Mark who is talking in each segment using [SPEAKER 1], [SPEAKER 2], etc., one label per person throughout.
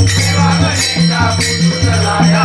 [SPEAKER 1] सेवा करेगा बुझ लाया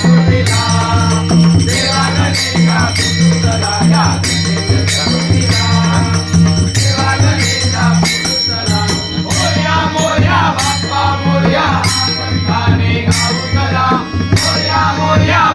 [SPEAKER 1] Thank you.